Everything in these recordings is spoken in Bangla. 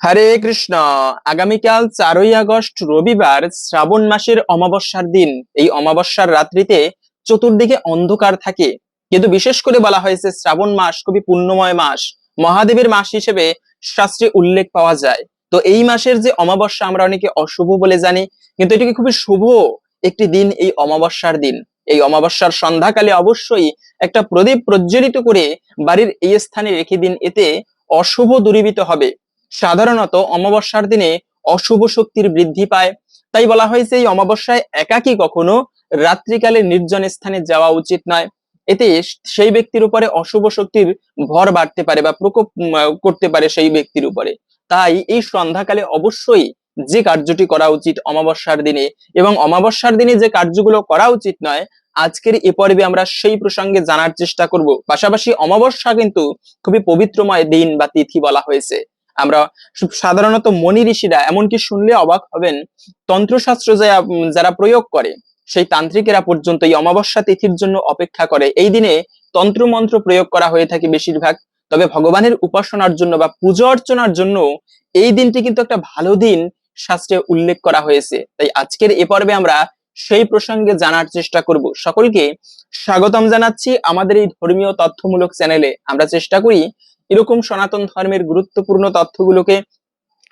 হরে কৃষ্ণ। আগামীকাল চারই আগস্ট, রবিবার, শ্রাবণ মাসের অমাবস্যার দিন। এই অমাবস্যার রাত্রিতে চতুর্দিকে অন্ধকার থাকে। কিন্তু বিশেষ করে বলা হয়েছে শ্রাবণ মাস খুবই পুণ্যময় মাস। মহাদেবের মাস হিসেবে শাস্ত্রে উল্লেখ পাওয়া যায়। তো এই মাসের যে অমাবস্যা আমরা অনেকে অশুভ বলে জানি, কিন্তু এটিকে খুবই শুভ একটি দিন এই অমাবস্যার দিন। এই অমাবস্যার সন্ধ্যাকালে অবশ্যই একটা প্রদীপ প্রজ্বলিত করে বাড়ির এই স্থানে রেখে দিন। এতে অশুভ দূরীভূত হবে। সাধারণত অমাবস্যার দিনে অশুভ শক্তির বৃদ্ধি পায়। তাই বলা হয়েছে এই অমাবস্যায় একাকী কখনো রাত্রিকালে নির্জন স্থানে যাওয়া উচিত নয়। এতে সেই ব্যক্তির উপরে অশুভ শক্তির ভর বাড়তে পারে বা প্রকোপ করতে পারে সেই ব্যক্তির উপরে। তাই এই সন্ধ্যাকালে অবশ্যই যে কার্যটি করা উচিত অমাবস্যার দিনে এবং অমাবস্যার দিনে যে কার্যগুলো করা উচিত নয়, আজকের এ পর্বে আমরা সেই প্রসঙ্গে জানার চেষ্টা করব। পাশাপাশি অমাবস্যা কিন্তু খুবই পবিত্রময় দিন বা তিথি বলা হয়েছে। আমরা সাধারণত মনি ঋষিরা এমনকি শুনলে অবাক হবেন, তন্ত্রশাস্ত্র যা- যারা প্রয়োগ করে, সেই তান্ত্রিকেরা পর্যন্ত এই অমাবস্যা তিথির জন্য অপেক্ষা করে। এই দিনে তন্ত্র মন্ত্র প্রয়োগ করা হয়ে থাকে বেশিরভাগ। তবে ভগবানের উপাসনার জন্য বা পুজো অর্চনার জন্য এই দিনটি কিন্তু একটা ভালো দিন শাস্ত্রে উল্লেখ করা হয়েছে। তাই আজকের এ পর্বে আমরা সেই প্রসঙ্গে জানার চেষ্টা করব। সকলকে স্বাগতম জানাচ্ছি আমাদের এই ধর্মীয় তথ্যমূলক চ্যানেলে। আমরা চেষ্টা করি এরকম সনাতন ধর্মের গুরুত্বপূর্ণ তথ্যগুলোকে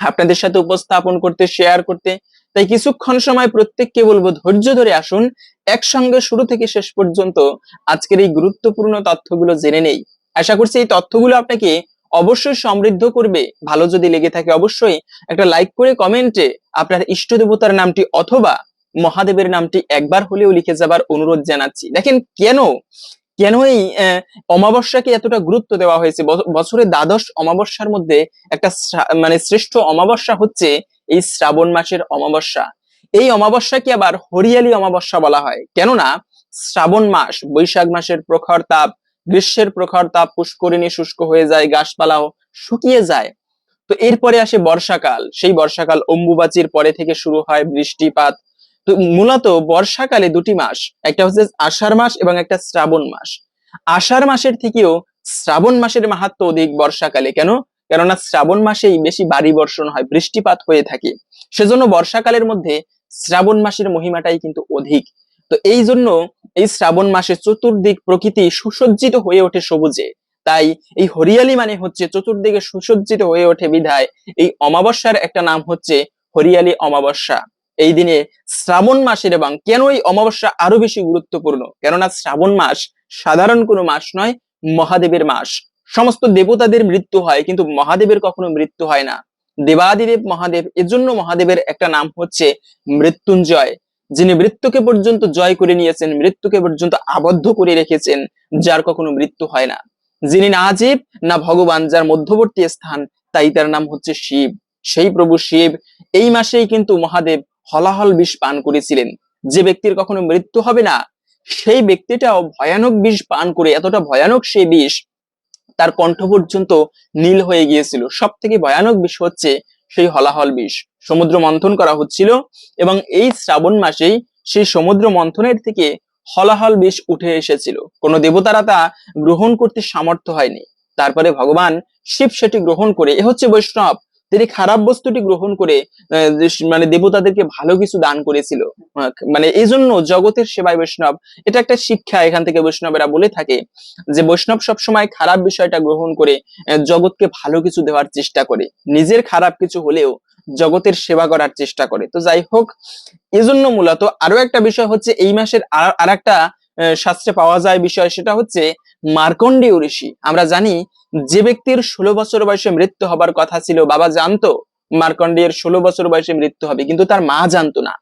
আপনাদের সাথে উপস্থাপন করতে শেয়ার করতে। তাই কিছুক্ষণ সময় প্রত্যেককে বলব, ধৈর্য ধরে আসুন। একসঙ্গে শুরু থেকে শেষ পর্যন্ত আজকের এই গুরুত্বপূর্ণ তথ্যগুলো জেনে নেই। আশা করছি এই তথ্যগুলো আপনাকে অবশ্যই সমৃদ্ধ করবে। ভালো যদি লেগে থাকে অবশ্যই একটা লাইক করে কমেন্টে আপনার ইষ্ট দেবতার নামটি অথবা মহাদেবের নামটি একবার হলেও লিখে যাবার অনুরোধ জানাচ্ছি। দেখেন কেন কেন এই অমাবস্যাকে এতটা গুরুত্ব দেওয়া হয়েছে? ব- বছরের দ্বাদশ অমাবস্যার মধ্যে একটা মানে শ্রেষ্ঠ অমাবস্যা হচ্ছে এই শ্রাবণ মাসের অমাবস্যা। এই অমাবস্যাকে আবার হরিয়ালি অমাবস্যা বলা হয়। কেননা, শ্রাবণ মাস, বৈশাখ মাসের প্রখর তাপ, গ্রীষ্মের প্রখর তাপ পুষ্করিণী শুষ্ক হয়ে যায়, গাছপালাও শুকিয়ে যায়। তো এরপরে আসে বর্ষাকাল। সেই বর্ষাকাল অম্বুবাচির পরে থেকে শুরু হয় বৃষ্টিপাত মূলত বর্ষাকালে দুটি মাস, একটা হচ্ছে আষাঢ় মাস এবং একটা শ্রাবণ মাস। আষাঢ় মাসের থেকেও শ্রাবণ মাসের মাহাত্ম অধিক বর্ষাকালে। কেন? কেননা শ্রাবণ মাসেই বেশি বাড়ি বর্ষণ হয়, বৃষ্টিপাত হয়ে থাকে। সেজন্য বর্ষাকালের মধ্যে শ্রাবণ মাসের মহিমাটাই কিন্তু অধিক। তো এই জন্য এই শ্রাবণ মাসে চতুর্দিক প্রকৃতি সুসজ্জিত হয়ে ওঠে সবুজে। তাই এই হরিয়ালি মানে হচ্ছে চতুর্দিকে সুসজ্জিত হয়ে ওঠে বিধায় এই অমাবস্যার একটা নাম হচ্ছে হরিয়ালি অমাবস্যা। এই দিনে শ্রাবণ মাসের এবং কেন এই অমাবস্যা আরও বেশি গুরুত্বপূর্ণ? কেননা শ্রাবণ মাস সাধারণ কোনো মাস নয়, মহাদেবের মাস। সমস্ত দেবতাদের মৃত্যু হয়, কিন্তু মহাদেবের কখনো মৃত্যু হয় না। দেবাদিদেব মহাদেব, এজন্য মহাদেবের একটা নাম হচ্ছে মৃত্যুঞ্জয়, যিনি মৃত্যুকে পর্যন্ত জয় করে নিয়েছেন, মৃত্যুকে পর্যন্ত আবদ্ধ করে রেখেছেন, যার কখনো মৃত্যু হয় না। যিনি না জীব, না ভগবান, যার মধ্যবর্তী স্থান, তাই তার নাম হচ্ছে শিব। সেই প্রভু শিব, এই মাসেই কিন্তু মহাদেব হলাহল বিষ পান করেছিলেন। যে ব্যক্তির কখনো মৃত্যু হবে না, সেই ব্যক্তিটাও ভয়ানক বিষ পান করে, এতটা ভয়ানক সেই বিষ তার কণ্ঠ পর্যন্ত নীল হয়ে গিয়েছিল। সব থেকে ভয়ানক বিষ হচ্ছে সেই হলাহল বিষ। সমুদ্র মন্থন করা হচ্ছিল এবং এই শ্রাবণ মাসেই সেই সমুদ্র মন্থনের থেকে হলাহল বিষ উঠে এসেছিল। কোন দেবতারা তা গ্রহণ করতে সামর্থ্য হয়নি। তারপরে ভগবান শিব সেটি গ্রহণ করে, এ হচ্ছে বৈষ্ণব। তিনি খারাপ বস্তুটি গ্রহণ করে মানে দেবতাদেরকে ভালো কিছু দান করেছিল। মানে এই জন্য জগতের সেবায় বৈষ্ণব, এটা একটা শিক্ষা এখান থেকে বৈষ্ণবেরা বলে থাকে, যে বৈষ্ণব সবসময় খারাপ বিষয়টা গ্রহণ করে জগৎকে ভালো কিছু দেওয়ার চেষ্টা করে। নিজের খারাপ কিছু হলেও জগতের সেবা করার চেষ্টা করে। তো যাই হোক, এজন্য মূলত আরও একটা বিষয় হচ্ছে, এই মাসের আর একটা শাস্ত্রে পাওয়া যায় বিষয় সেটা হচ্ছে মার্কণ্ডেয় ঋষি। আমরা জানি যে ব্যক্তির ষোলো বছর বয়সে মৃত্যু হবার কথা ছিল, বাবা জানতো মার্কণ্ডেয়ের ষোলো বছর বয়সে মৃত্যু হবে, কিন্তু তার মা জানতো না।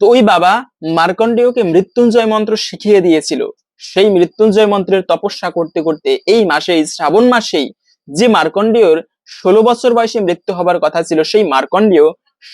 তো ওই বাবা মার্কণ্ডেয়কে মৃত্যুঞ্জয় মন্ত্র শিখিয়ে দিয়েছিল। সেই মৃত্যুঞ্জয় মন্ত্রের তপস্যা করতে করতে এই মাসে এই শ্রাবণ মাসেই যে মার্কণ্ডেয়র ষোলো বছর বয়সে মৃত্যু হবার কথা ছিল, সেই মার্কণ্ডেয়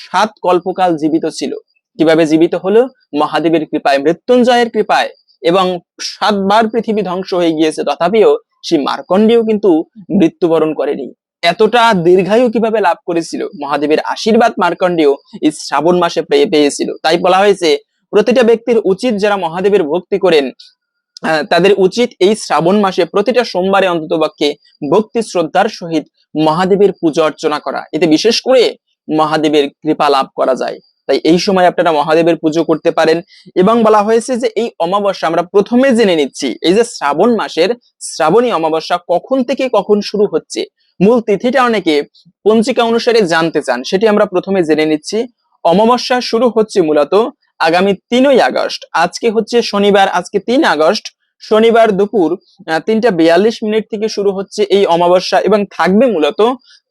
সাত কল্পকাল জীবিত ছিল। কীভাবে জীবিত হলো? মহাদেবের কৃপায়, মৃত্যুঞ্জয়ের কৃপায়। এবং সাতবার পৃথিবী ধ্বংস হয়ে গিয়েছে, তথাপিও সেই মার্কণ্ডেয় কিন্তু মৃত্যুবরণ করেনি। এতটা দীর্ঘায়ু কীভাবে লাভ করেছিল? মহাদেবের আশীর্বাদ মার্কণ্ডেয় এই শ্রাবণ মাসে পেয়ে পেয়েছিল। তাই বলা হয়েছে, প্রতিটা ব্যক্তির উচিত যারা মহাদেবের ভক্তি করেন তাদের উচিত এই শ্রাবণ মাসে প্রতিটা সোমবারে অন্তত পক্ষে ভক্তি শ্রদ্ধার সহিত মহাদেবের পূজা অর্চনা করা। এতে বিশেষ করে মহাদেবের কৃপা লাভ করা যায়। তাই এই সময় আপনারা মহাদেবের পুজো করতে পারেন। এবং বলা হয়েছে যে এই অমাবস্যা আমরা প্রথমে জেনে নিচ্ছি, এই যে শ্রাবণ মাসের শ্রাবণী অমাবস্যা কখন থেকে কখন শুরু হচ্ছে? মূল তিথিটা অনেকে পঞ্জিকা অনুসারে জানতে চান, সেটি আমরা প্রথমে জেনে নিচ্ছি। অমাবস্যা শুরু হচ্ছে মূলত আগামী তিনই আগস্ট। আজকে হচ্ছে শনিবার, আজকে তিন আগস্ট। শনিবার দুপুর তিনটা বিয়াল্লিশ মিনিট থেকে শুরু হচ্ছে এই অমাবস্যা এবং থাকবে মূলত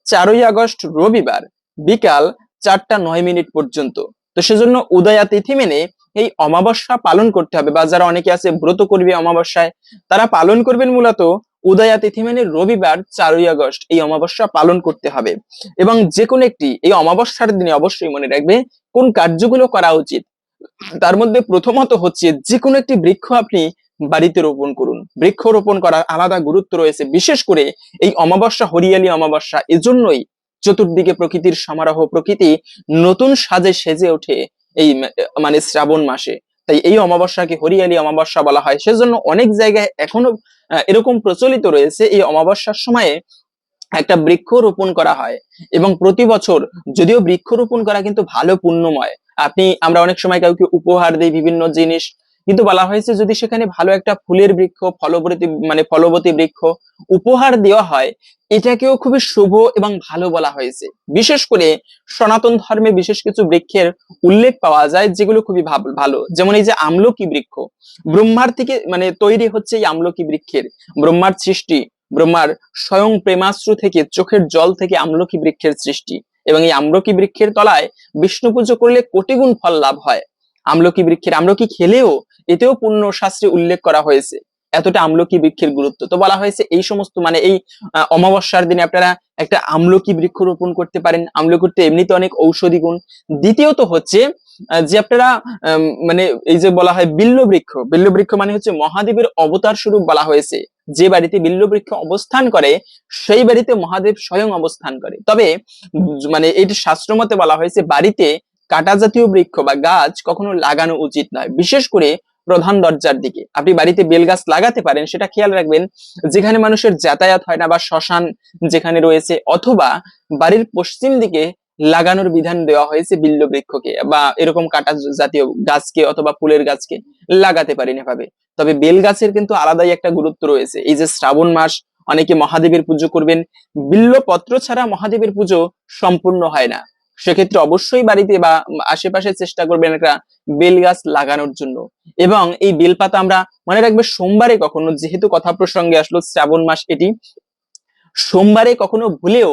চারই আগস্ট রবিবার। বিকাল চারটা নয় মিনিট পর্যন্ত। তো সেজন্য উদয়া তিথি মেনে এই অমাবস্যা পালন করতে হবে বা যারা অনেকে আছে ব্রত করবে অমাবস্যায়, তারা পালন করবেন মূলত উদয়া তিথি মেনে রবিবার চারই আগস্ট এই অমাবস্যা পালন করতে হবে। এবং যে কোনো একটি এই অমাবস্যার দিনে অবশ্যই মনে রাখবে কোন কার্যগুলো করা উচিত। তার মধ্যে প্রথমত হচ্ছে যে কোনো একটি বৃক্ষ আপনি বাড়িতে রোপণ করুন। বৃক্ষ রোপণ করার আলাদা গুরুত্ব রয়েছে। বিশেষ করে এই অমাবস্যা, হরিয়ালি অমাবস্যা, এজন্যই চতুর্দিকে প্রকৃতির সমারোহ প্রকৃতি নতুন সাজে সেজে ওঠে এই মানে শ্রাবণ মাসে। তাই এই অমাবস্যাকে হরিয়ালি অমাবস্যা বলা হয়। সেজন্য অনেক জায়গায় এখনও এরকম প্রচলিত রয়েছে এই অমাবস্যার সময়ে একটা বৃক্ষ রোপণ করা হয়। এবং প্রতি বছর যদিও বৃক্ষ রোপণ করা কিন্তু ভালো পুণ্যময়। আপনি, আমরা অনেক সময় কাউকে উপহার দিই বিভিন্ন জিনিস কিন্তু বলা হয়েছে যদি সেখানে ভালো একটা ফুলের বৃক্ষ, ফলবতী মানে ফলবতী বৃক্ষ উপহার দেওয়া হয়, এটাকেও খুবই শুভ এবং ভালো বলা হয়েছে। বিশেষ করে সনাতন ধর্মে বিশেষ কিছু বৃক্ষের উল্লেখ পাওয়া যায় যেগুলো খুবই ভালো। যেমন এই যে আমলকি বৃক্ষ, ব্রহ্মার থেকে মানে তৈরি হচ্ছে এই আমলকি বৃক্ষের, ব্রহ্মার সৃষ্টি, ব্রহ্মার স্বয়ং প্রেমাশ্রু থেকে, চোখের জল থেকে আমলকি বৃক্ষের সৃষ্টি। এবং এই আমলকি বৃক্ষের তলায় বিষ্ণু পুজো করলে কোটি গুণ ফল লাভ হয়। আমলকি বৃক্ষের আমলকি খেলেও এতেও পূর্ণ শাস্ত্রে উল্লেখ করা হয়েছে। এতটা আমলকি বৃক্ষের গুরুত্ব। তো বলা হয়েছে এই সমস্ত মানে এই অমাবস্যার দিনে আপনারা একটা আমলকি বৃক্ষ রোপণ করতে পারেন। আমলকির তো এমনিতে অনেক ঔষধি গুণ। দ্বিতীয়ত হচ্ছে যে আপনারা মানে এই যে বলা হয় বিল্ল বৃক্ষ বিল্ল বৃক্ষ মানে হচ্ছে মহাদেবের অবতার স্বরূপ বলা হয়েছে। যে বাড়িতে বিল্ল বৃক্ষ অবস্থান করে, সেই বাড়িতে মহাদেব স্বয়ং অবস্থান করে। তবে মানে এটি শাস্ত্র মতে বলা হয়েছে, বাড়িতে কাটা জাতীয় বৃক্ষ বা গাছ কখনো লাগানো উচিত নয়। বিশেষ করে প্রধান দরজার দিকে। আপনি বাড়িতে বেল গাছ লাগাতে পারেন, সেটা খেয়াল রাখবেন, যেখানে মানুষের যাতায়াত হয় না বা শ্মশান যেখানে রয়েছে, অথবা বাড়ির পশ্চিম দিকে লাগানোর বিধান দেওয়া হয়েছে বিল্ল বৃক্ষকে, বা এরকম কাটা জাতীয় গাছকে অথবা ফুলের গাছকে লাগাতে পারেন এভাবে। তবে বেল গাছের কিন্তু আলাদাই একটা গুরুত্ব রয়েছে। এই যে শ্রাবণ মাস, অনেকে মহাদেবের পুজো করবেন, বিল্ল পত্র ছাড়া মহাদেবের পুজো সম্পূর্ণ হয় না। সেক্ষেত্রে অবশ্যই বাড়িতে বা আশেপাশে চেষ্টা করবেন একটা বেল গাছ লাগানোর জন্য। এবং এই বেলপাতা আমরা মনে রাখবে সোমবারে কখনো, যেহেতু কথা প্রসঙ্গে আসলো শ্রাবণ মাস এটি, সোমবারে কখনো ভুলেও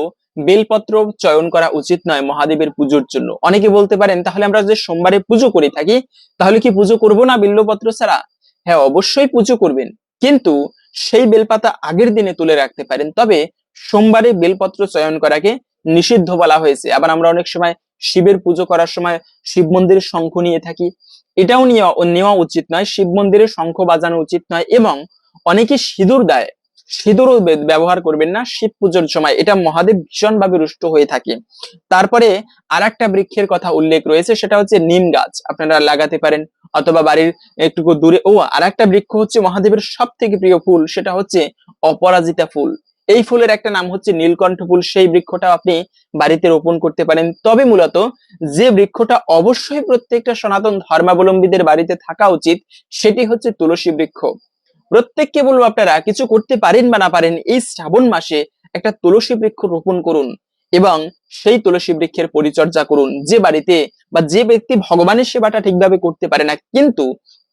বেলপত্র চয়ন করা উচিত নয় মহাদেবের পুজোর জন্য। অনেকে বলতে পারেন, তাহলে আমরা যে সোমবারে পুজো করে থাকি, তাহলে কি পুজো করব না বিল্লপত্র ছাড়া? হ্যাঁ অবশ্যই পুজো করবেন। কিন্তু সেই বেলপাতা আগের দিনে তুলে রাখতে পারেন। তবে সোমবারে বেলপত্র চয়ন করাকে নিষিদ্ধ বলা হয়েছে। আবার আমরা অনেক সময় শিবের পুজো করার সময় শিব মন্দিরে শঙ্খ নিয়ে থাকি। এটাও নেওয়া উচিত নয়। শিব মন্দিরে শঙ্খ বাজানো উচিত নয় এবং অনেকে সিঁদুর দেয়। সিঁদুরও ব্যবহার করবেন না শিব পুজোর সময়। এটা মহাদেব ভীষণ ভাবে রুষ্ট হয়ে থাকে। তারপরে আর একটা বৃক্ষের কথা উল্লেখ রয়েছে, সেটা হচ্ছে নিম গাছ। আপনারা লাগাতে পারেন অথবা বাড়ির একটু দূরে। ও আর একটা বৃক্ষ হচ্ছে মহাদেবের সব থেকে প্রিয় ফুল, সেটা হচ্ছে অপরাজিতা ফুল। এই ফুলের একটা নাম হচ্ছে নীলকণ্ঠ ফুল। সেই বৃক্ষটা আপনি বাড়িতে রোপণ করতে পারেন। তবে মূলত যে বৃক্ষটা অবশ্যই প্রত্যেকটা সনাতন ধর্মাবলম্বীদের বাড়িতে থাকা উচিত, সেটি হচ্ছে তুলসী বৃক্ষ। প্রত্যেককে বলব আপনারা, কিছু করতে পারেন বা না পারেন, এই শ্রাবণ মাসে একটা তুলসী বৃক্ষ রোপণ করুন এবং সেই তুলসী বৃক্ষের পরিচর্যা করুন। যে বাড়িতে বা যে ব্যক্তি ভগবানের সেবাটা ঠিকভাবে করতে পারে না, কিন্তু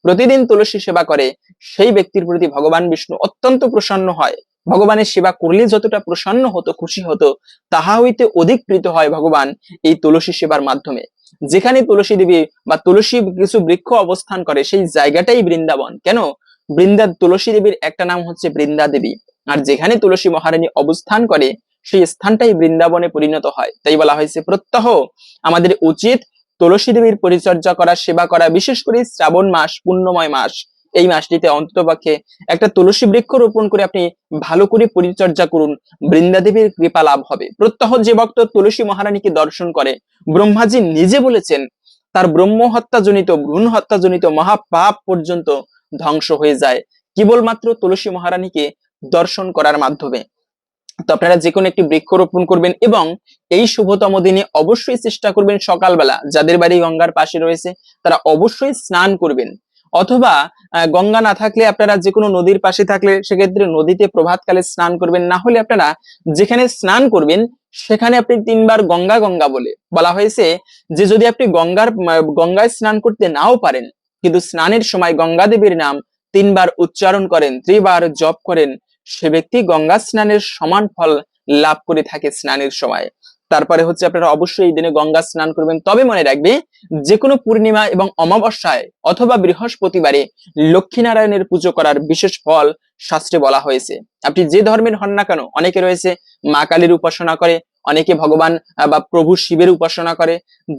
প্রতিদিন তুলসী সেবা করে, সেই ব্যক্তির প্রতি ভগবান বিষ্ণু অত্যন্ত প্রসন্ন হয়। ভগবানের সেবা করলে যতটা প্রসন্ন হতো, খুশি হতো, তাহা হইতে অধিক প্রীত হয় ভগবান এই তুলসী সেবার মাধ্যমে। যেখানে তুলসী দেবী বা তুলসী কিছু বৃক্ষ অবস্থান করে, সেই জায়গাটাই বৃন্দাবন। কেন? বৃন্দা, তুলসী দেবীর একটা নাম হচ্ছে বৃন্দা দেবী। আর যেখানে তুলসী মহারানী অবস্থান করে, সেই স্থানটাই বৃন্দাবনে পরিণত হয়। তাই বলা হয়েছে, প্রত্যহ আমাদের উচিত তুলসী দেবীর পরিচর্যা করা, সেবা করা, বিশেষ করে শ্রাবণ মাস, পুণ্যময় মাস। এই মাসটিতে অন্ততপক্ষে একটা তুলসী বৃক্ষ রোপণ করে আপনি ভালো করে পরিচর্যা করুন। বৃন্দা দেবীর কৃপা লাভ হবে। প্রত্যহ যে ভক্ত তুলসী মহারানীকে দর্শন করে, ব্রহ্মাজি নিজে বলেছেন, তার ব্রহ্ম হত্যাজনিত ভ্রূণ হত্যাজনিত মহাপাপ পর্যন্ত ধ্বংস হয়ে যায়। কেবলমাত্র তুলসী মহারানীকে দর্শন করার মাধ্যমে। তো আপনারা যে কোনো একটি বৃক্ষ রোপণ করবেন এবং এই শুভতম দিনে অবশ্যই চেষ্টা করবেন সকালবেলা, যাদের বাড়ি গঙ্গার পাশে রয়েছে, তারা অবশ্যই স্নান করবেন। অথবা গঙ্গা না থাকলে আপনারা যে কোনো নদীর পাশে থাকলে সেক্ষেত্রে নদীতে প্রভাতকালে স্নান করবেন। না হলে আপনারা যেখানে স্নান করবেন, সেখানে আপনি তিনবার গঙ্গা গঙ্গা বলে বলা হয়েছে যে, যদি আপনি গঙ্গার গঙ্গায় স্নান করতে নাও পারেন, কিন্তু স্নানের সময় গঙ্গা দেবীর নাম তিনবার উচ্চারণ করেন, ত্রিবার জপ করেন, সে ব্যক্তি গঙ্গা স্নানের সমান ফল লাভ করে থাকে স্নানের সময়। তারপরে হচ্ছে আপনারা অবশ্যই এই দিনে গঙ্গা স্নান করবেন। তবে মনে রাখবে যে কোনো পূর্ণিমা এবং অমাবস্যায় অথবা বৃহস্পতিবারে লক্ষ্মীনারায়ণের পুজো করার বিশেষ ফল শাস্ত্রে বলা হয়েছে। আপনি যে ধর্মের হন না কেন, অনেকে রয়েছে, মা কালীর উপাসনা করে, অনেকে ভগবান বা প্রভু শিবের উপাসনা করে।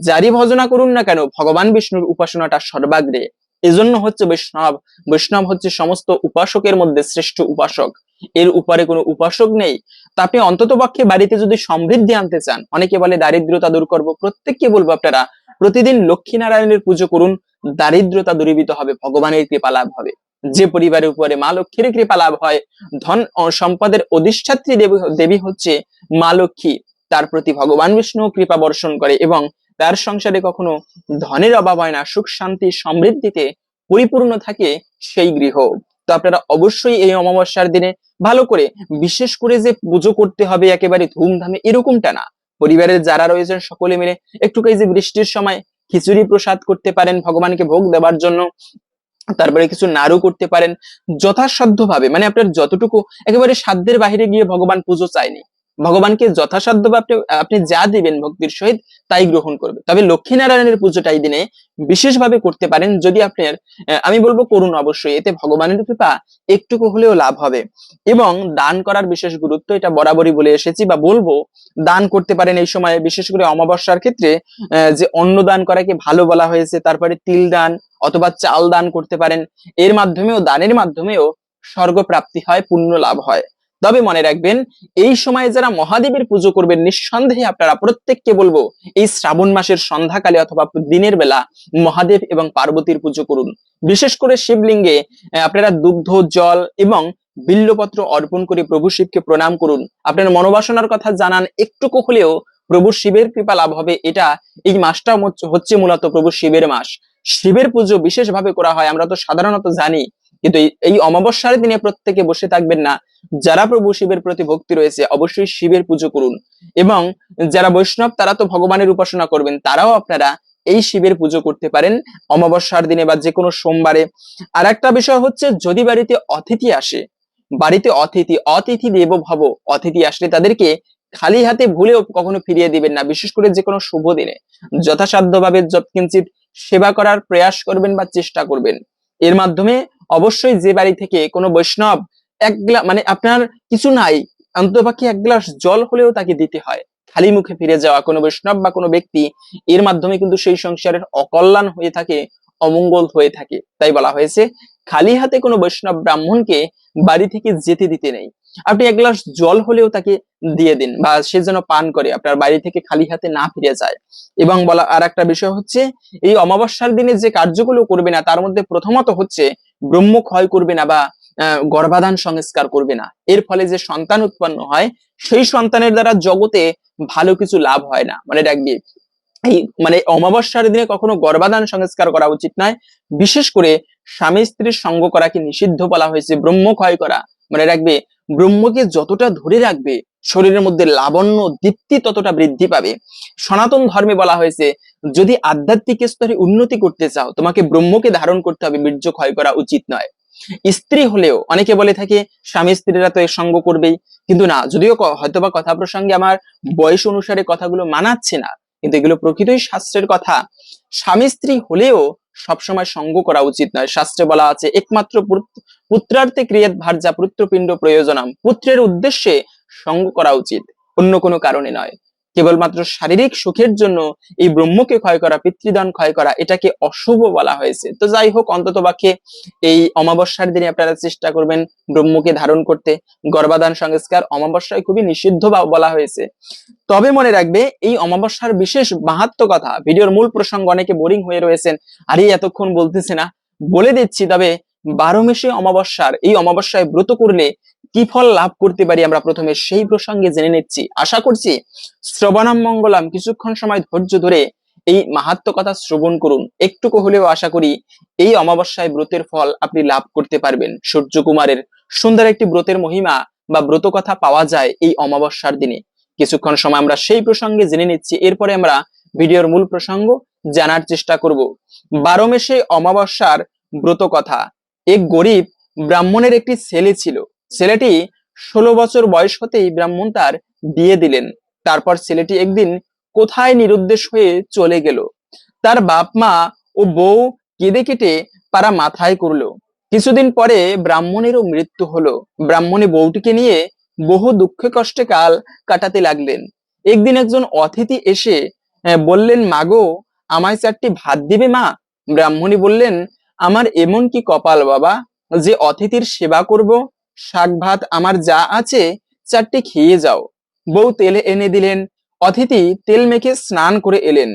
যারই ভজনা করুন না কেন, ভগবান বিষ্ণুর উপাসনাটা সর্বাগ্রে। এজন্য হচ্ছে বৈষ্ণব বৈষ্ণব হচ্ছে সমস্ত উপাসকের মধ্যে শ্রেষ্ঠ উপাসক। এর উপরে কোনো উপাসক নেই, তা আপনি অন্তত পক্ষে বাড়িতে যদি সমৃদ্ধি আনতে চান, অনেকে বলে দারিদ্রতা দূর করব, প্রত্যেককে বলব আপনারা, প্রতিদিন লক্ষ্মী নারায়ণের পুজো করুন, দারিদ্রতা দূরীভূত হবে, ভগবানের কৃপা লাভ হবে। যে পরিবারের উপরে মা লক্ষ্মীর কৃপা লাভ হয়, ধন সম্পদের অধিষ্ঠাত্রী দেবী দেবী হচ্ছে মা লক্ষ্মী, তার প্রতি ভগবান বিষ্ণু কৃপা বর্ষণ করে এবং তার সংসারে কখনো ধনের অভাব হয় না, সুখ শান্তি সমৃদ্ধিতে পরিপূর্ণ থাকে সেই গৃহ। তো আপনারা অবশ্যই এই অমাবস্যার দিনে ভালো করে, বিশেষ করে যে পুজো করতে হবে একেবারে ধুমধামে, এরকমটা না। পরিবারের যারা রয়েছেন সকলে মিলে একটু এই বৃষ্টির সময় খিচুড়ি প্রসাদ করতে পারেন, ভগবানকে ভোগ দেওয়ার জন্য, তারপরে কিছু নাড়ু করতে পারেন যথাসাধ্য ভাবে মানে আপনার যতটুকু একেবারে সাধ্যের বাহিরে গিয়ে ভগবান পুজো চায়নি ভগবানকে যথাসাধ্য আপনি আপনি যা দিবেন ভক্তির সহিত তাই গ্রহণ করবে। তবে লক্ষ্মী নারায়ণের পুজোটা এই দিনে বিশেষভাবে করতে পারেন যদি আপনার আমি বলব করুন অবশ্যই, এতে ভগবানের কৃপা একটুকু হলেও লাভ হবে। এবং দান করার বিশেষ গুরুত্ব এটা বরাবরই বলে এসেছি বা বলব, দান করতে পারেন এই সময়ে, বিশেষ করে অমাবস্যার ক্ষেত্রে যে অন্ন দান করাকে ভালো বলা হয়েছে, তারপরে তিল দান অথবা চাল দান করতে পারেন। এর মাধ্যমেও, দানের মাধ্যমেও স্বর্গ প্রাপ্তি হয়, পুণ্য লাভ হয়। তবে মনে রাখবেন, এই সময়ে যারা মহাদেবের পুজো করবেন, নিঃসন্দেহে আপনারা প্রত্যেককে বলব, এই শ্রাবণ মাসের সন্ধ্যাকালে অথবা দিনের বেলা মহাদেব এবং পার্বতীর পুজো করুন। বিশেষ করে শিবলিঙ্গে আপনারা দুগ্ধ, জল এবং বিল্লপত্র অর্পণ করে প্রভু শিবকে প্রণাম করুন। আপনার মনোবাসনার কথা জানান, একটুকু হলেও প্রভু শিবের কৃপা লাভ হবে, এটা এই মাসটা হচ্ছে- মূলত প্রভু শিবের মাস। শিবের পুজো বিশেষভাবে করা হয়, আমরা তো সাধারণত জানি কিন্তু এই- অমাবস্যার দিনে প্রত্যেকে বসে থাকবেন না। যারা প্রভু শিবের প্রতি ভক্তি রয়েছে, অবশ্যই শিবের পুজো করুন। এবং যারা বৈষ্ণব, তারা তো ভগবানের উপাসনা করবেন, তারাও আপনারা এই শিবের পুজো করতে পারেন অমাবস্যার দিনে বা যে কোনো সোমবারে। আর একটা বিষয় হচ্ছে, যদি বাড়িতে অতিথি আসে, বাড়িতে অতিথি অতিথি দেব ভব, অতিথি আসলে তাদেরকে খালি হাতে ভুলেও কখনো ফিরিয়ে দিবেন না, বিশেষ করে যে কোনো শুভ দিনে। যথাসাধ্যভাবে যৎকিঞ্চিত সেবা করার প্রয়াস করবেন বা চেষ্টা করবেন। এর মাধ্যমে অবশ্যই যে বাড়ি থেকে কোনো বৈষ্ণব এক মানে আপনার কিছু নাই, অন্ততপক্ষে এক গ্লাস জল হলেও তাকে দিতে হয়। খালি মুখে ফিরে যাওয়া কোনো বৈষ্ণব বা কোনো ব্যক্তি, এর মাধ্যমে কিন্তু সেই সংসারের অকল্যাণ হয়ে থাকে, অমঙ্গল হয়ে থাকে। তাই বলা হয়েছে, খালি হাতে কোনো বৈষ্ণব ব্রাহ্মণকে বাড়ি থেকে যেতে দিতে নেই। আপনি এক গ্লাস জল হলেও তাকে দিয়ে দিন বা সে যেন পান করে, আপনার বাড়ি থেকে খালি হাতে না ফিরে যায়। এবং বলা আর একটা বিষয় হচ্ছে, এই অমাবস্যার দিনে যে কার্যগুলো করবে না, তার মধ্যে প্রথমত হচ্ছে ব্রহ্ম ক্ষয় করবে না বা গর্ভাধান সংস্কার করবে না। এর ফলে যে সন্তান উৎপন্ন হয়, সেই সন্তানের দ্বারা জগতে ভালো কিছু লাভ হয় না। মানে রাখবি এই মানে অমাবস্যার দিনে কখনো গর্ভাধান সংস্কার করা উচিত নয়। বিশেষ করে স্বামী স্ত্রীর সঙ্গ করাকে নিষিদ্ধ বলা হয়েছে, ব্রহ্ম ক্ষয় করা। মানে রাখবে ব্রহ্মকে যতটা ধরে রাখবে, শরীরের মধ্যে লাবণ্য দীপ্তি ততটা বৃদ্ধি পাবে। সনাতন ধর্মে বলা হয়েছে যদি আধ্যাত্মিক স্তরে উন্নতি করতে চাও, তোমাকে ব্রহ্মকে ধারণ করতে হবে, বীর্য ক্ষয় করা উচিত নয়। স্ত্রী হলেও, অনেকে বলে থাকে, স্বামী স্ত্রীরা তো এর সঙ্গ করবেই। কিন্তু না, যদিও হয়তোবা কথা প্রসঙ্গে আমার বয়স অনুসারে কথাগুলো মানাচ্ছে না, কিন্তু এগুলো প্রকৃতই শাস্ত্রের কথা। স্বামী স্ত্রী হলেও সবসময় সঙ্গ করা উচিত নয়। শাস্ত্রে বলা আছে, একমাত্র পুত্র- পুত্রার্থে ক্রিয়াত ভার্যা পুত্রপিণ্ড প্রয়োজনম। পুত্রের উদ্দেশ্যে সঙ্গ করা উচিত, অন্য কোনো কারণে নয়। কেবলমাত্র শারীরিক সুখের জন্য এই ব্রহ্মকে ক্ষয় করা পিতৃদান ক্ষয় করা, এটাকে অশুভ বলা হয়েছে। তো যাই হোক, অন্তত বাক্যে এই অমাবস্যার দিনে আপনারা চেষ্টা করবেন ব্রহ্মকে ধারণ করতে। গর্ভাধান সংস্কার অমাবস্যায় খুবই নিষিদ্ধ বলা হয়েছে। তবে মনে রাখবে, এই অমাবস্যার বিশেষ মাহাত্ম কথা, ভিডিওর মূল প্রসঙ্গ অনেকে বোরিং হয়ে রয়েছেন, আরে এতক্ষণ বলতেছে না, বলে দিচ্ছি, তবে বারো মেশে অমাবস্যার, এই অমাবস্যায় ব্রত করলে কি ফল লাভ করতে পারি আমরা প্রথমে সেই প্রসঙ্গে জেনে নিচ্ছি। আশা করছি শ্রবণাম মঙ্গলাম। কিছুক্ষণ সময় ধৈর্য ধরে এই মাহাত্ম কথা শ্রবণ করুন। একটুকু হলেও আশা করি এই অমাবস্যায় ব্রতের ফল আপনি লাভ করতে পারবেন। সূর্য কুমারের সুন্দর একটি ব্রতের মহিমা বা ব্রত কথা পাওয়া যায় এই অমাবস্যার দিনে। কিছুক্ষণ সময় আমরা সেই প্রসঙ্গে জেনে নিচ্ছি। এরপরে আমরা ভিডিওর মূল প্রসঙ্গ জানার চেষ্টা করব। বারো মেশে অমাবস্যার ব্রত কথা। এক গরিব ব্রাহ্মণের একটি ছেলে ছিল। ছেলেটি ষোলো বছর বয়স হতেই ব্রাহ্মণ তার বিয়ে দিলেন। তারপর ছেলেটি একদিন কোথায় নিরুদ্দেশ হয়ে চলে গেল। তার বাপ মা ও বউ কেঁদে কেটে পারা মাথায় করল। কিছুদিন পরে ব্রাহ্মণেরও মৃত্যু হলো। ব্রাহ্মণী বউটিকে নিয়ে বহু দুঃখে কষ্টে কাল কাটাতে লাগলেন। একদিন একজন অতিথি এসে বললেন, মাগো, আমায় চারটি ভাত দিবে মা? ব্রাহ্মণী বললেন, আমার এমন কি কপাল বাবা, যে অতিথির সেবা করব? শাক ভাত আমার যা আছে, চারটি খেয়ে যাও। বউ তেলে এনে দিলেন, অতিথি তেল মেখে স্নান করে এলেন।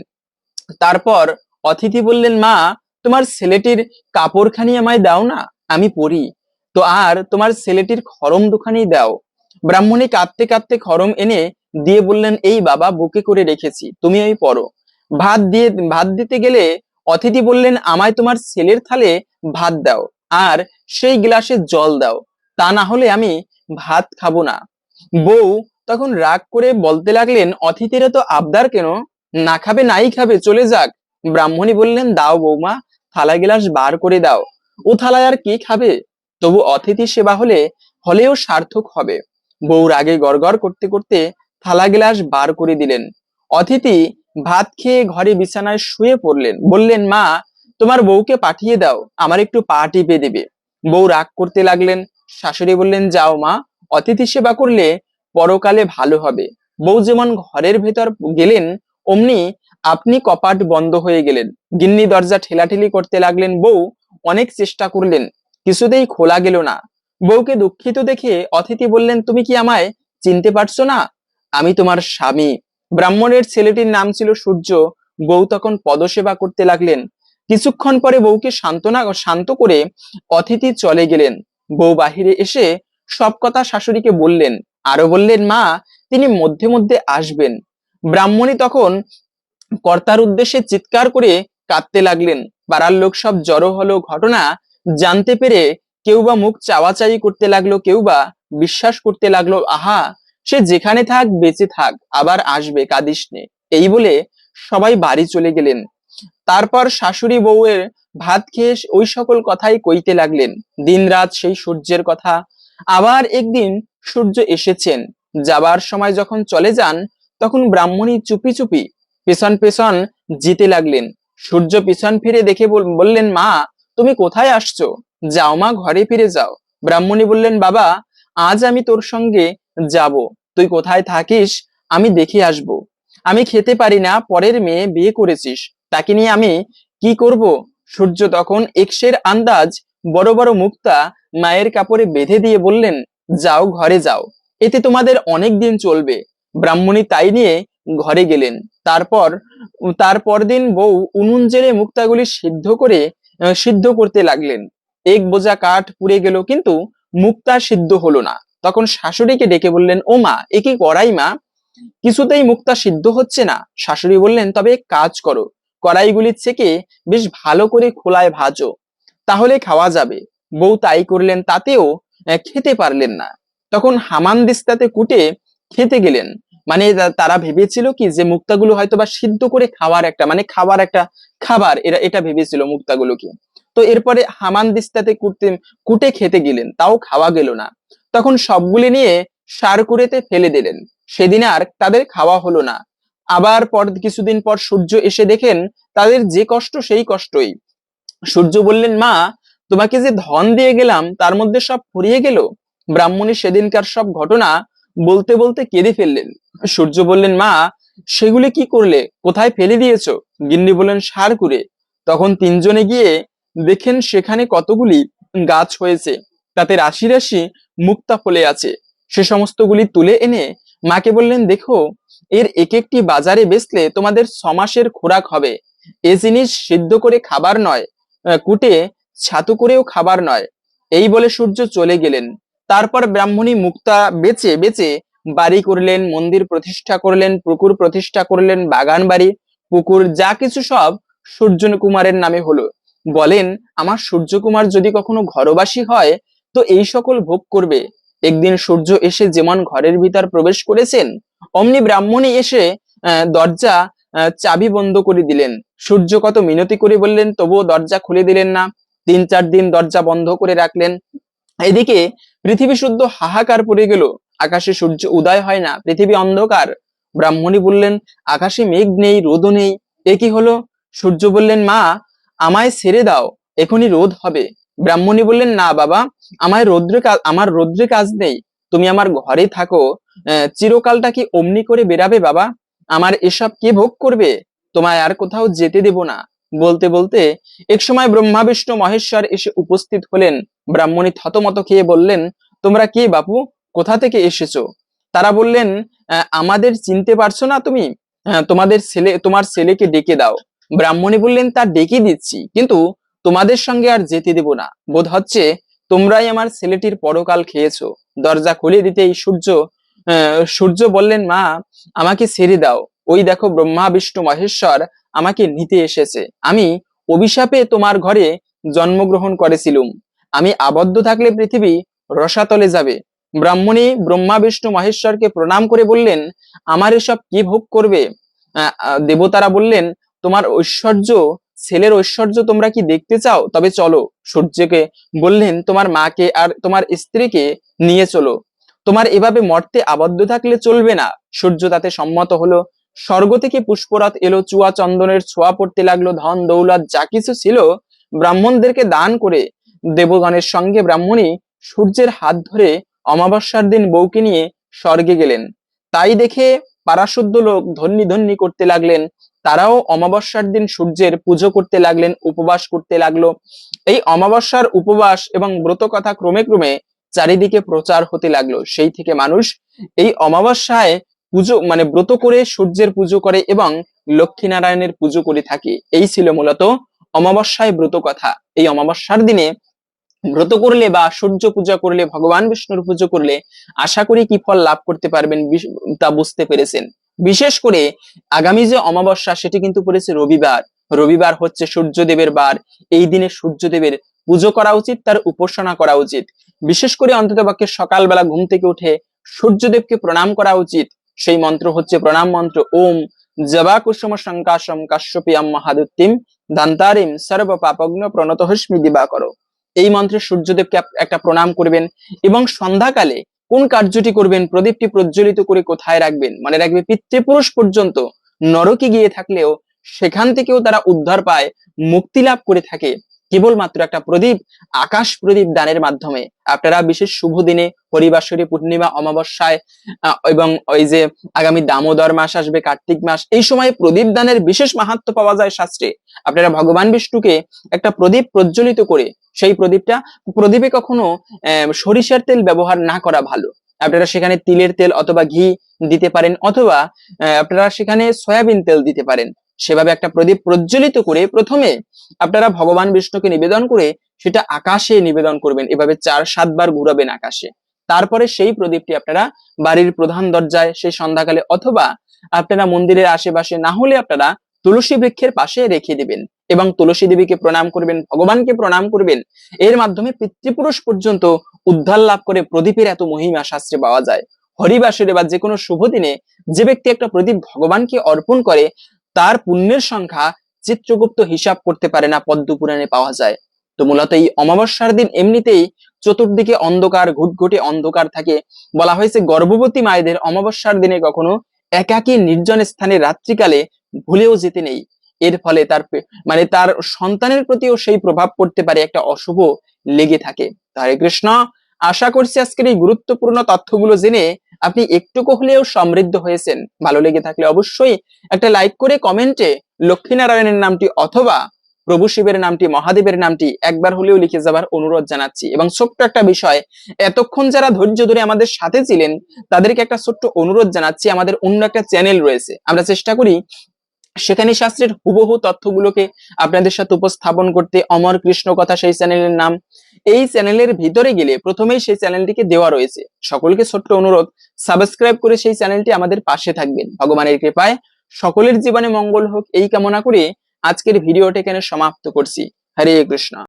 তারপর অতিথি বললেন, মা, তোমার ছেলেটির কাপড়খানি আমায় দাও না, আমি পরি। তো আর তোমার ছেলেটির খরম দুখানি দাও। ব্রাহ্মণী কাঁদতে কাঁদতে খরম এনে দিয়ে বললেন, এই বাবা, বুকে করে রেখেছি, তুমি ওই পরো ভাত দিয়ে, ভাত দিতে গেলে অতিথি বললেন, আমায় তোমার ছেলের থালে ভাত দাও, আর সেই গ্লাসে জল দাও। তা না হলে আমি ভাত খাব না। বউ তখন রাগ করে বলতে লাগলেন, অতিথিরা তো আবদার কেন? না খাবে, নাই খাবে, চলে যাক। ব্রাহ্মণী বললেন, দাও বৌমা থালা গিলাস বার করে দাও। ও থালায় আর কি খাবে? তবু অতিথি সেবা হলে, হলেও সার্থক হবে। বউ রাগে গড়গড় করতে করতে থালা গিলাস বার করে দিলেন। অতিথি ভাত খেয়ে ঘরে বিছানায় শুয়ে পড়লেন। বললেন, মা, তোমার বউকে পাঠিয়ে দাও, আমার একটু পা টিপে দেবে। বউ রাগ করতে লাগলেন শাশুড়ি বললেন, যাও মা, অতিথি সেবা করলে পরকালে ভালো হবে। বউ যেমন ঘরের ভেতর গেলেন, অমনি আপনি কপাট বন্ধ হয়ে গেলেন। গিন্নি দরজা ঠেলাঠেলি করতে লাগলেন, বউ অনেক চেষ্টা করলেন, কিছুতেই খোলা গেল না। বউকে দুঃখিত দেখে অতিথি বললেন, তুমি কি আমায় চিনতে পারছ না? আমি তোমার স্বামী। ব্রাহ্মণের ছেলেটির নাম ছিল সূর্য। বউ তখন পদসেবা করতে লাগলেন। কিছুক্ষণ পরে বউকে সান্ত্বনা, শান্ত করে অতিথি চলে গেলেন। বউ বাহিরে এসে সব কথা শাশুড়িকে বললেন। আরও বললেন, মা, তিনি মধ্যে মধ্যে আসবেন। ব্রাহ্মণী তখন কর্তার উদ্দেশ্যে চিৎকার করে কাঁদতে লাগলেন। পাড়ার লোক সব জড়ো হলো ঘটনা জানতে পেরে কেউ বা মুখ চাওয়াচাই করতে লাগল, কেউ বা বিশ্বাস করতে লাগল, আহা, সে যেখানে থাক, বেঁচে থাক, আবার আসবে, কাদিস নে। এই বলে সবাই বাড়ি চলে গেলেন। তারপর শাশুড়ি বউয়ের ভাত খেয়ে ওই সকল কথাই কইতে লাগলেন। দিনরাত সেই সূর্যের কথা। আবার একদিন সূর্য এসেছেন। যাবার সময় যখন চলে যান, তখন ব্রাহ্মণী চুপি চুপি পেছন পেছন যেতে লাগলেন। সূর্য পিছন ফিরে দেখে বল- বললেন, মা, তুমি কোথায় আসছো? যাও মা, ঘরে ফিরে যাও। ব্রাহ্মণী বললেন, বাবা, আজ আমি তোর সঙ্গে যাব। তুই কোথায় থাকিস, আমি দেখে আসব। আমি খেতে পারি না, পরের মেয়ে বিয়ে করেছিস। তাকে নিয়ে আমি কি করব? সূর্য তখন এক্সের আন্দাজ বড় বড় মুক্তা মায়ের কাপড়ে বেঁধে দিয়ে বললেন, যাও ঘরে যাও। এতে তোমাদের অনেক দিন চলবে। ব্রাহ্মণী তাই নিয়ে ঘরে গেলেন। তারপর তারপর দিন বউ উনুন জেলে মুক্তাগুলি সিদ্ধ করে সিদ্ধ করতে লাগলেন। এক বোঝা কাঠ পুড়ে গেল, কিন্তু মুক্তা সিদ্ধ হলো না। তখন শাশুড়িকে ডেকে বললেন, ও মা, এ কি করাই মা? কিছুতেই মুক্তা সিদ্ধ হচ্ছে না। শাশুড়ি বললেন, তবে এক কাজ করো। কড়াইগুলি থেকে বেশ ভালো করে খোলায় ভাজো। তাহলে খাওয়া যাবে। বউ তাই করলেন তাতেও খেতে পারলেন না। তখন হামান দিস্তাতে কুটে খেতে গেলেন। মানে তারা ভেবেছিল কি যে মুক্তাগুলো হয়তো বা সিদ্ধ করে খাওয়ার একটা মানে খাবার একটা খাবার, এরা, এটা ভেবেছিল মুক্তাগুলোকে। তো এরপরে হামান দিস্তাতে কুটতে, কুটে খেতে গেলেন, তাও খাওয়া গেল না। তখন সবগুলি নিয়ে সার কুড়েতে ফেলে দিলেন। সেদিন আর তাদের খাওয়া হলো না। আবার পর কিছুদিন পর সূর্য এসে দেখেন তাদের যে কষ্ট সেই কষ্টই। সূর্য বললেন, মা, তোমাকে যে ধন দিয়ে গেলাম তার মধ্যে সব ফুরিয়ে গেল। ব্রাহ্মণী সেদিনকার সব ঘটনা বলতে বলতে কেঁদে ফেললেন। সূর্য বললেন, মা, সেগুলি কি করলে? কোথায় ফেলে দিয়েছ? গিন্নি বললেন, সার করে তখন তিনজনে গিয়ে দেখেন সেখানে কতগুলি গাছ হয়েছে। তাতে রাশি রাশি মুক্তা ফলে আছে। সে সমস্তগুলি তুলে এনে মাকে বললেন, দেখো, এর এক একটি বাজারে বেচলে তোমাদের ছমাসের খোরাক হবে। এ জিনিস সিদ্ধ করে খাবার নয় কুটে ছাতু করেও খাবার নয়। এই বলে সূর্য চলে গেলেন। তারপর ব্রাহ্মণী মুক্তা বেচে বেচে বাড়ি করলেন, মন্দির প্রতিষ্ঠা করলেন, পুকুর প্রতিষ্ঠা করলেন, বাগান বাড়ি, পুকুর যা কিছু সব সূর্য কুমারের নামে হলো। বলেন, আমার সূর্যকুমার যদি কখনো ঘরবাসী হয়, তো এই সকল ভোগ করবে। একদিন সূর্য এসে যেমন ঘরের ভিতর প্রবেশ করেছেন, অমনি ব্রাহ্মণী এসে দরজা চাবি বন্ধ করে দিলেন। সূর্য কত মিনতি করে বললেন, তবুও দরজা খুলে দিলেন না। তিন চার দিন দরজা বন্ধ করে রাখলেন। এদিকে পৃথিবী শুদ্ধ হাহাকার পড়ে গেল। আকাশে সূর্য উদয় হয় না, পৃথিবী অন্ধকার। ব্রাহ্মণী বললেন, আকাশে মেঘ নেই, রোদও নেই। এ কি হলো? সূর্য বললেন, মা, আমায় ছেড়ে দাও। এখনই রোদ হবে। ব্রাহ্মণী বললেন না বাবা আমায় রৌদ্রে কাজ আমার রৌদ্রে কাজ নেই। তুমি আমার ঘরে থাকো। চিরকালটা কি অমনি করে বেরাবে বাবা? আমার এসব কে ভোগ করবে? তোমায় আর কোথাও যেতে দেব না। বলতে বলতে এক সময় ব্রহ্মা বিষ্ণু মহেশ্বর এসে উপস্থিত হলেন। ব্রাহ্মণী থতমত খেয়ে বললেন তোমরা কে বাপু? কোথা থেকে এসেছ? তারা বললেন "আহ, আমাদের চিনতে পারছ না তুমি? তোমাদের ছেলে তোমার ছেলেকে ডেকে দাও। ব্রাহ্মণী বললেন তা ডেকে দিচ্ছি। কিন্তু তোমাদের সঙ্গে আর যেতে দেব না। বোধ হচ্ছে তোমরাই আমার ছেলেটির পরকাল খেয়েছো। দরজা খুলে দিতেই সূর্য সূর্য বললেন, মা, আমাকে ছেড়ে দাও। ওই দেখো ব্রহ্মা বিষ্ণু মহেশ্বর আমাকে নিতে এসেছে। আমি অভিশাপে তোমার ঘরে জন্মগ্রহণ করেছিলুম। আমি আবদ্ধ থাকলে পৃথিবী রসাতলে যাবে। ব্রাহ্মণী ব্রহ্মা বিষ্ণু মহেশ্বরকে প্রণাম করে বললেন, আমার এসব কি ভোগ করবে? দেবতারা বললেন, তোমার ঐশ্বর্য ছেলের ঐশ্বর্য তোমরা কি দেখতে চাও? তবে চলো, সূর্যকে বললেন, তোমার মাকে আর তোমার স্ত্রীকে নিয়ে চলো। তোমার এভাবে মর্তে আবদ্ধ থাকলে চলবে না। সূর্য তাতে সম্মত হলো। স্বর্গ থেকে পুষ্পরাত এলো, চুয়া চন্দনের ছোঁয়া পড়তে লাগল, ধন, দৌলত, যা কিছু ছিল ব্রাহ্মণদেরকে দান করে। দেবগণের সঙ্গে ব্রাহ্মণী সূর্যের হাত ধরে অমাবস্যার দিন বউকে নিয়ে স্বর্গে গেলেন। তাই দেখে পারাশুদ্ধ লোক ধন্যি ধন্যি করতে লাগলেন। তারাও অমাবস্যার দিন সূর্যের পুজো করতে লাগলেন, উপবাস করতে লাগল। এই অমাবস্যার উপবাস এবং ব্রত কথা ক্রমে ক্রমে চারিদিকে প্রচার হতে লাগল। সেই থেকে মানুষ এই অমাবস্যায় পুজো মানে ব্রত করে সূর্যের পুজো করে এবং লক্ষ্মীনারায়ণের পুজো করে থাকে। এই ছিল মূলত অমাবস্যায় ব্রত কথা এই অমাবস্যার দিনে ব্রত করলে বা সূর্য পূজা করলে, ভগবান বিষ্ণুর পুজো করলে আশা করি কি ফল লাভ করতে পারবেন তা বুঝতে পেরেছেন। বিশেষ করে আগামী যে অমাবস্যা, সেটি কিন্তু পড়েছে রবিবার। রবিবার হচ্ছে সূর্যদেবের বার। এই দিনে সূর্যদেবের পুজো করা উচিত, তার উপাসনা করা উচিত। বিশেষ করে অন্তত পক্ষে সকালবেলা ঘুম থেকে উঠে সূর্যদেবকে প্রণাম করা উচিত। সেই মন্ত্র হচ্ছে প্রণাম মন্ত্র, ওম জবা কুসুম শঙ্কাশম কাশ্যপিয়াম মহাদুত্তিম দান্তারিম সর্ব পাপগ্ন প্রণত হস্মি দিবা করো এই মন্ত্রে সূর্যদেবকে একটা প্রণাম করবেন এবং সন্ধ্যাকালে কোন কার্যটি করবেন? প্রদীপটি প্রজ্বলিত করে কোথায় রাখবেন? মানে রাখবে পিতৃপুরুষ পর্যন্ত নরকে গিয়ে থাকলেও সেখান থেকেও তারা উদ্ধার পায়, মুক্তি লাভ করে থাকে। কেবলমাত্র একটা প্রদীপ, আকাশ প্রদীপ দানের মাধ্যমে। আপনারা বিশেষ শুভ দিনে, হরিবাসরী পূর্ণিমা, অমাবস্যায় এবং ওই যে আগামী দামোদর মাস আসবে, কার্তিক মাস, এই সময় প্রদীপ দানের বিশেষ মাহাত্ম পাওয়া যায় শাস্ত্রে। আপনারা ভগবান বিষ্ণুকে একটা প্রদীপ প্রজ্বলিত করে, সেই প্রদীপটা প্রদীপে কখনো সরিষার তেল ব্যবহার না করা ভালো। আপনারা সেখানে তিলের তেল অথবা ঘি দিতে পারেন, অথবা আপনারা সেখানে সয়াবিন তেল দিতে পারেন। সেভাবে একটা প্রদীপ প্রজ্বলিত করে প্রথমে আপনারা ভগবান বিষ্ণুকে নিবেদন করে সেটা আকাশে নিবেদন করবেন। এভাবে চার সাতবার ঘুরাবেন আকাশে। তারপরে সেই প্রদীপটি আপনারা বাড়ির প্রধান দরজায়, সেই সন্ধ্যাকালে অথবা আপনারা মন্দিরের আশেপাশে না হলে আপনারা তুলসী বৃক্ষের পাশে রেখে দিবেন এবং তুলসী দেবীকে প্রণাম করবেন, ভগবানকে প্রণাম করবেন। এর মাধ্যমে পিতৃপুরুষ পর্যন্ত উদ্ধার লাভ করে প্রদীপের এত মহিমা শাস্ত্রে পাওয়া যায়। হরিবাসরে বা যে কোনো শুভ দিনে যে ব্যক্তি একটা প্রদীপ ভগবানকে অর্পণ করে তার পুণ্যের সংখ্যা চিত্রগুপ্ত হিসাব করতে পারে না পদ্ম পুরাণে পাওয়া যায়। তো মূলত এই অমাবস্যার দিন এমনিতেই চতুর্দিকে অন্ধকার, ঘুটঘুটে অন্ধকার থাকে। বলা হয়েছে গর্ভবতী মায়েদের অমাবস্যার দিনে কখনো একাকী নির্জন স্থানে রাত্রিকালে ভুলেও যেতে নেই। এর ফলে তার মানে তার সন্তানের প্রতিও সেই প্রভাব পড়তে পারে, একটা অশুভ লেগে থাকে। তো হরে কৃষ্ণ আশা করছি আজকের এই গুরুত্বপূর্ণ তথ্যগুলো জেনে আপনি একটুকু হলেও সমৃদ্ধ হয়েছেন। ভালো লেগে থাকলে অবশ্যই একটা লাইক করে কমেন্টে লক্ষ্মীনারায়ণের নামটি অথবা প্রভু শিবের নামটি, মহাদেবের নামটি একবার হলেও লিখে যাবার অনুরোধ জানাচ্ছি। এবং ছোট্ট একটা বিষয়, এতক্ষণ যারা ধৈর্য ধরে আমাদের সাথে ছিলেন, তাদেরকে একটা ছোট্ট অনুরোধ জানাচ্ছি, আমাদের অন্য একটা চ্যানেল রয়েছে। আমরা চেষ্টা করি সেখানে শাস্ত্রের হুবহু তথ্যগুলোকে আপনাদের সাথে উপস্থাপন করতে অমর কৃষ্ণ কথা সেই চ্যানেলের নাম। এই চ্যানেলের ভিতরে গেলে প্রথমেই সেই চ্যানেলটিকে দেওয়া রয়েছে। সকলকে ছোট্ট অনুরোধ সাবস্ক্রাইব করে সেই চ্যানেলটি আমাদের পাশে থাকবেন। ভগবানের কৃপায় সকলের জীবনে মঙ্গল হোক, এই কামনা করে আজকের ভিডিওটা এখানে সমাপ্ত করছি। হরে কৃষ্ণ।